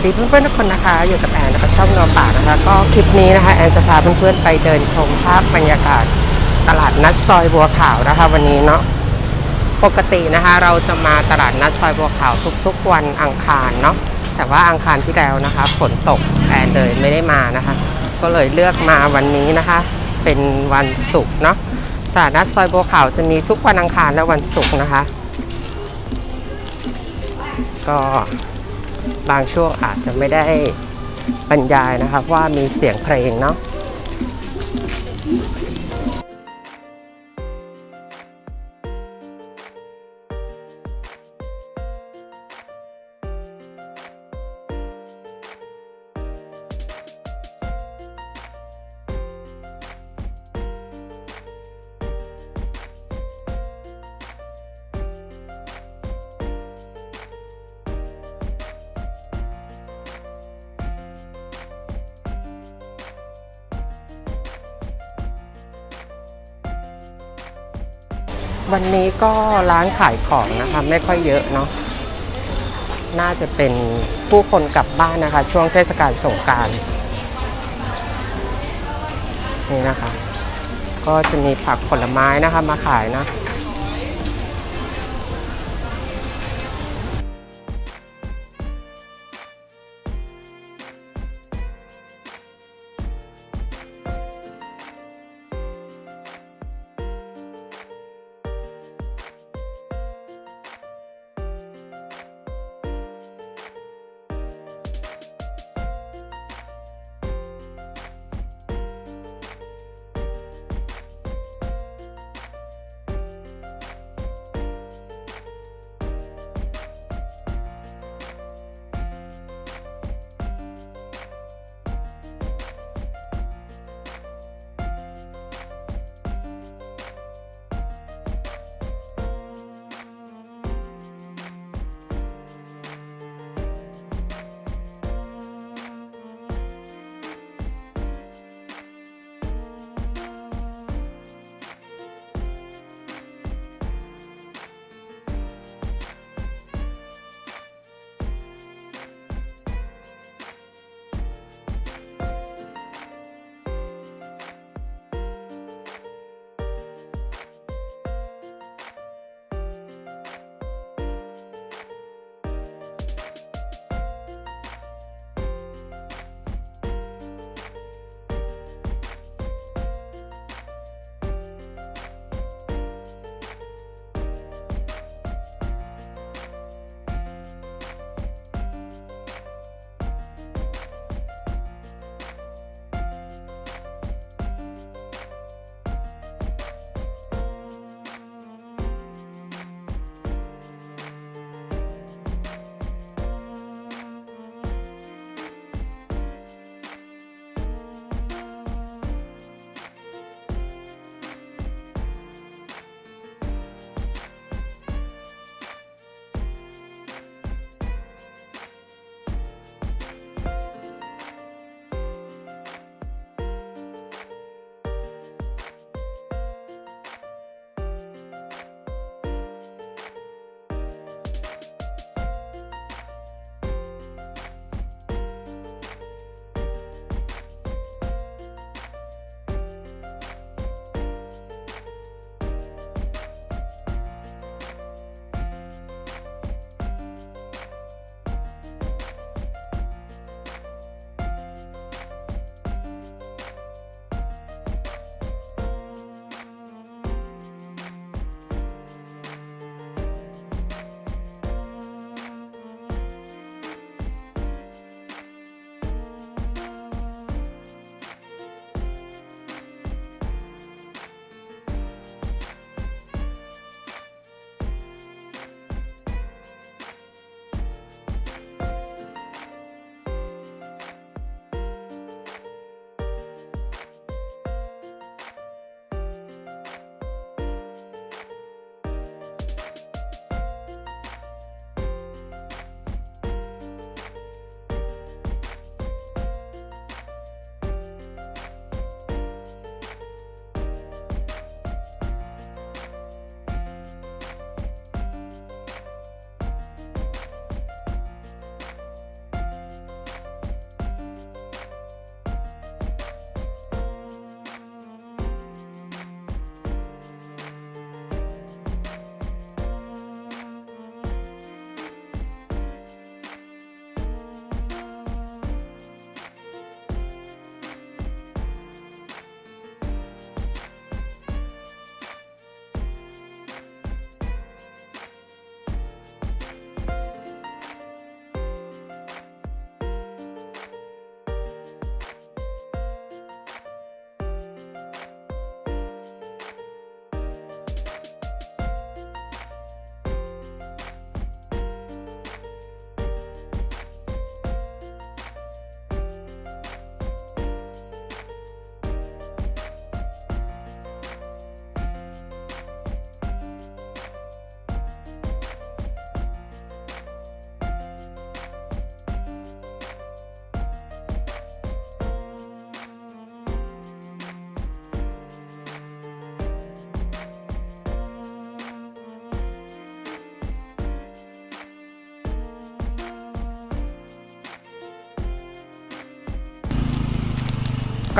วัสดีเพื่อนๆทุกคนนะคะ อยู่กับแอนแล้วก็ช่องเงาป่านะคะ ก็คลิปนี้นะคะแอนจะพาเพื่อนๆไปเดินชมภาพบรรยากาศตลาดนัดซอยบัวขาวนะคะ วันนี้เนาะปกตินะคะ เราจะมาตลาดนัดซอยบัวขาวทุก ๆ วันอังคารเนาะแต่ว่าอังคารที่แล้วนะคะฝนตกแอนเลยไม่ได้มานะคะ ก็เลยเลือกมาวันนี้นะคะ เป็นวันศุกร์เนาะตลาดนัดซอยบัวขาวจะมีทุกวันอังคารและวันศุกร์นะคะ ก็ บางช่วงอาจจะไม่ได้บรรยายนะครับว่ามีเสียงเพลงเนาะ วันนี้ก็ร้านขายของนะคะไม่ค่อยเยอะเนาะน่าจะเป็นผู้คนกลับบ้านนะคะ ช่วงเทศกาลสงการนี่นะคะ ก็จะมีผักผลไม้นะคะมาขายนะ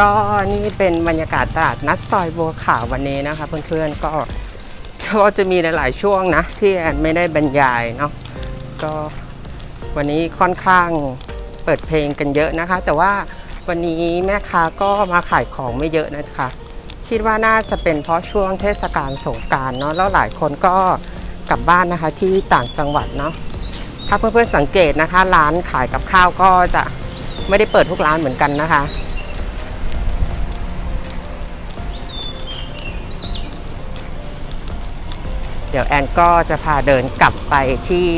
ก็นี่เป็นบรรยากาศตลาดนัดซอยบัวขาววันนี้นะคะ เพื่อนๆก็ก็จะมีหลายๆช่วงนะ ที่แอนไม่ได้บรรยายเนาะก็วันนี้ค่อนข้างเปิดเพลงกันเยอะนะคะ แต่ว่าวันนี้แม่ค้าก็มาขายของไม่เยอะนะคะ คิดว่าน่าจะเป็นเพราะช่วงเทศกาลสงกรารเนาะแล้วหลายคนก็กลับบ้านนะคะที่ต่างจังหวัดเนาะถ้าเพื่อนๆสังเกตนะคะ ร้านขายกับข้าวก็จะไม่ได้เปิดทุกร้านเหมือนกันนะคะ เดี๋ยวแอนก็จะพาเดินกลับไปที่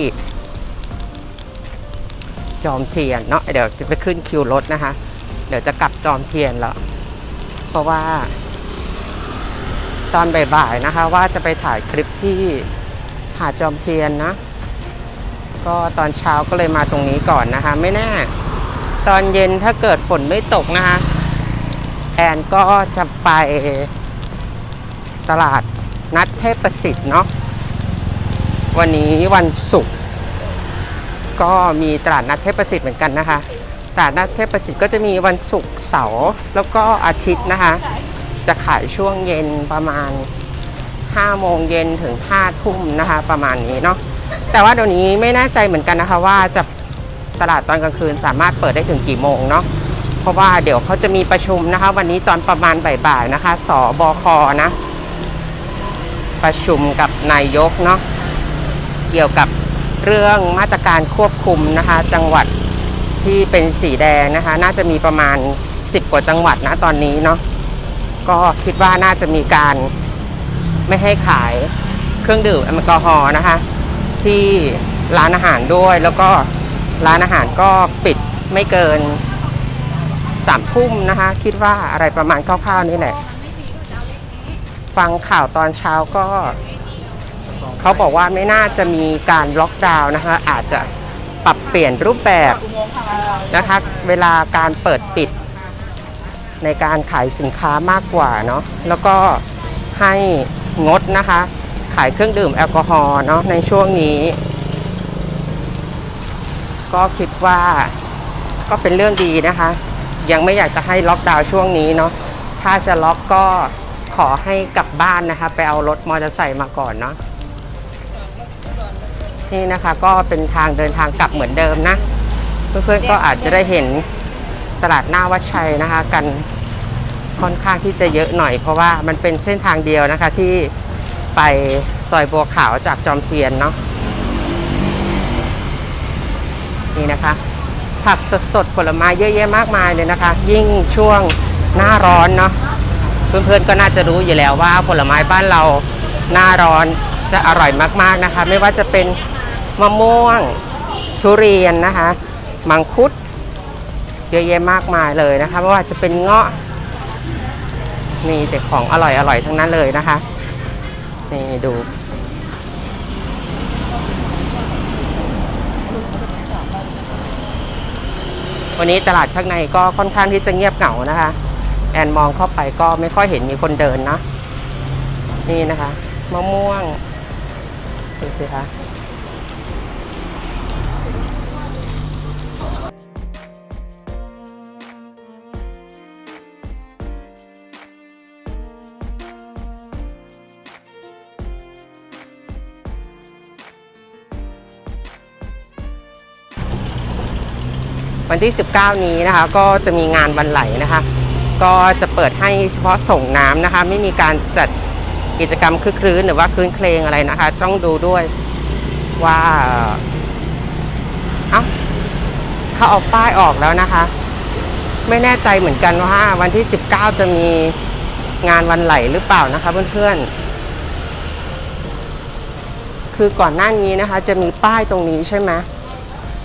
จอมเทียนเนาะเดี๋ยวจะไปขึ้นคิวรถนะคะ เดี๋ยวจะกลับจอมเทียนแล้ว เพราะว่า ตอนบ่ายๆนะคะ ว่าจะไปถ่ายคลิปที่หาดจอมเทียนนะ ก็ตอนเช้าก็เลยมาตรงนี้ก่อนนะคะ ไม่แน่ ตอนเย็นถ้าเกิดฝนไม่ตกนะคะ แอนก็จะไปตลาดนัดเทพประสิทธิ์เนาะ วันนี้วันศุกร์ก็มีตลาดนัดเทพประสิทธิ์เหมือนกันนะคะ ตลาดนัดเทพประสิทธิ์ก็จะมีวันศุกร์เสาร์แล้วก็อาทิตย์นะคะ จะขายช่วงเย็นประมาณ5โมงเย็นถึง5ทุ่มนะคะ ประมาณนี้เนาะแต่ว่าเดี๋ยวนี้ไม่แน่ใจเหมือนกันนะคะ ว่าจะตลาดตอนกลางคืนสามารถเปิดได้ถึงกี่โมงเนาะเพราะว่าเดี๋ยวเขาจะมีประชุมนะคะ วันนี้ตอนประมาณบ่ายๆนะคะ สบคนะ ประชุมกับนายกเนาะ เกี่ยวกับเรื่องมาตรการควบคุมนะคะ จังหวัดที่เป็นสีแดงนะคะ น่าจะมีประมาณ 10 กว่าจังหวัดนะตอนนี้เนาะก็คิดว่าน่าจะมีการไม่ให้ขายเครื่องดื่มแอลกอฮอล์นะคะ ที่ร้านอาหารด้วยแล้วก็ร้านอาหารก็ปิดไม่เกินสามทุ่มนะคะ คิดว่าอะไรประมาณคร่าวๆนี่แหละ ฟังข่าวตอนเช้าก็ เขาบอกว่าไม่น่าจะมีการล็อกดาวน์นะคะ อาจจะปรับเปลี่ยนรูปแบบนะคะ เวลาการเปิดปิดในการขายสินค้ามากกว่าเนาะแล้วก็ให้งดนะคะ ขายเครื่องดื่มแอลกอฮอล์เนาะในช่วงนี้ ก็คิดว่าก็เป็นเรื่องดีนะคะ ยังไม่อยากจะให้ล็อกดาวน์ช่วงนี้เนาะถ้าจะล็อกก็ขอให้กลับบ้านนะคะ ไปเอารถมอเตอร์ไซค์มาก่อนเนาะ นี่นะคะก็เป็นทางเดินทางกลับเหมือนเดิมนะ เพื่อนๆก็อาจจะได้เห็นตลาดหน้าวัดชัยนะคะ กันค่อนข้างที่จะเยอะหน่อย เพราะว่ามันเป็นเส้นทางเดียวนะคะที่ไปซอยบัวขาวจากจอมเทียนเนาะนี่นะคะ ผักสดๆผลไม้เยอะแยะมากมายเลยนะคะ ยิ่งช่วงหน้าร้อนเนาะเพื่อนๆก็น่าจะรู้อยู่แล้วว่าผลไม้บ้านเราหน้าร้อนจะอร่อยมากๆนะคะ ไม่ว่าจะเป็น มะม่วง ทุเรียนนะคะ มังคุด เยอะแยะมากมายเลยนะคะไม่ว่าจะเป็นเงาะนี่แต่ของอร่อยอร่อยทั้งนั้นเลยนะคะ นี่ดูวันนี้ตลาดข้างในก็ค่อนข้างที่จะเงียบเหงานะคะ แอนมองเข้าไปก็ไม่ค่อยเห็นมีคนเดินนะนี่นะคะ มะม่วงดูสิคะ วันที่ 19 นี้นะคะ ก็จะมีงานวันไหลนะคะ ก็จะเปิดให้เฉพาะส่งน้ำนะคะ ไม่มีการจัดกิจกรรมคึกครื้นหรือว่าคลื้นเครงอะไรนะคะ ต้องดูด้วยว่าเอ้าเขาเอาป้ายออกแล้วนะคะ ไม่แน่ใจเหมือนกันว่าวันที่ 19 จะมีงานวันไหลหรือเปล่านะคะเพื่อนๆ คือก่อนหน้านี้นะคะ จะมีป้ายตรงนี้ใช่ไหม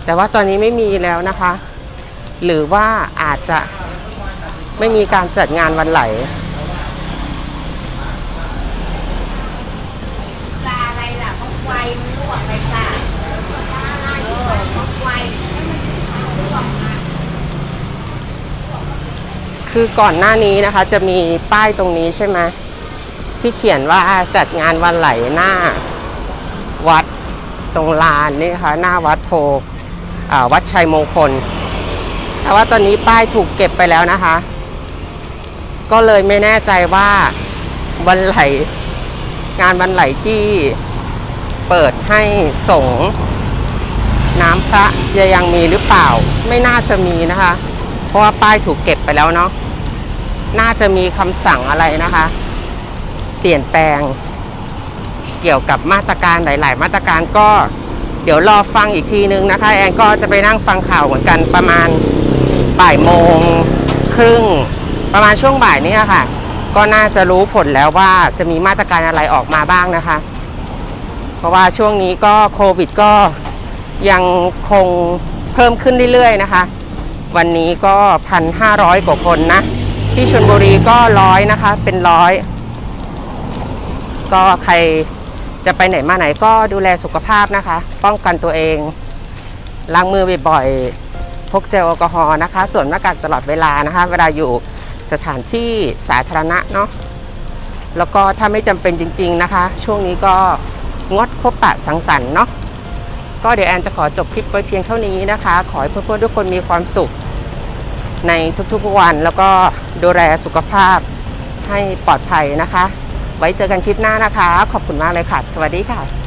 แต่ว่าตอนนี้ไม่มีแล้วนะคะ หรือว่าอาจจะไม่มีการจัดงานวันไหลปลาอะไรล่ะเขาไฟมันลวกไปปลาปลาอะไรเออเขาไฟลวกมาคือก่อนหน้านี้นะคะ จะมีป้ายตรงนี้ใช่ไหมที่เขียนว่าจัดงานวันไหลหน้า วัดตรงลานนี่ค่ะหน้าวัดโพวัดชัยมงคล แต่ว่าตอนนี้ป้ายถูกเก็บไปแล้วนะคะ ก็เลยไม่แน่ใจว่าวันไหล งานวันไหลที่เปิดให้สงน้ำพระจะยังมีหรือเปล่า ไม่น่าจะมีนะคะ เพราะว่าป้ายถูกเก็บไปแล้วเนาะน่าจะมีคำสั่งอะไรนะคะ เปลี่ยนแปลง เกี่ยวกับมาตรการหลาย ๆ มาตรการก็เดี๋ยวรอฟังอีกทีนึงนะคะ แอนก็จะไปนั่งฟังข่าวเหมือนกันประมาณ บ่ายโมงครึ่ง ประมาณช่วงบ่ายนี้ค่ะ ก็น่าจะรู้ผลแล้วว่าจะมีมาตรการอะไรออกมาบ้างนะคะ เพราะว่าช่วงนี้ก็โควิดก็ยังคงเพิ่มขึ้นเรื่อยๆนะคะ วันนี้ก็พันห้าร้อยกว่าคนนะ ที่ชลบุรีก็ร้อยนะคะ เป็นร้อย ก็ใครจะไปไหนมาไหนก็ดูแลสุขภาพนะคะ ป้องกันตัวเอง ล้างมือบ่อยๆ พกเจลแอลกอฮอล์นะคะส่วนหน้ากากตลอดเวลานะคะ เวลาอยู่สถานที่สาธารณะเนาะแล้วก็ถ้าไม่จำเป็นจริง ๆนะคะ ช่วงนี้ก็งดพบปะสังสรรค์เนาะก็เดี๋ยวแอนจะขอจบคลิปไว้เพียงเท่านี้นะคะ ขอให้เพื่อนๆทุกคนมีความสุขในทุกๆวัน แล้วก็ดูแลสุขภาพให้ปลอดภัยนะคะ ไว้เจอกันคลิปหน้านะคะ ขอบคุณมากเลยค่ะ สวัสดีค่ะ